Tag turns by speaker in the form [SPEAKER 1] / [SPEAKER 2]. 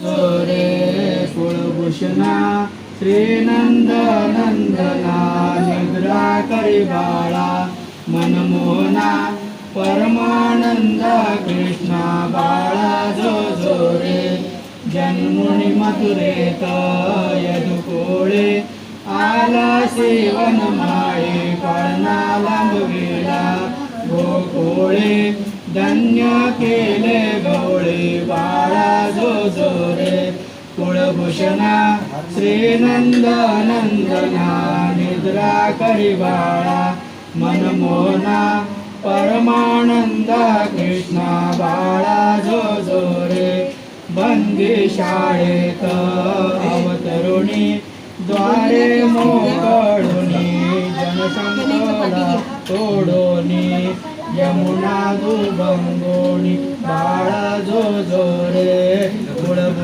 [SPEAKER 1] जोरे कुळभूषणा श्रीनंदनंदना निद्रा करी बाळा मनमोहना परमानंद कृष्णा बाळा जो जोरे जन्मुनी मथुरेत यदुकोळे आला सेवन माळे पाळणा लांबविला गोकोळे धन्य केले गवळे बाळा जो जोरे कुळभूषणा श्रीनंदनंदना निद्रा करी बाळा मनमोहना परमानंद कृष्णा बाळा जो जोरे बंदी शाळेत अवतरुणी द्वारे मोकळुनी जनसंकला तोडोनी यमुना दुभंगोनी बाळा जो जोरे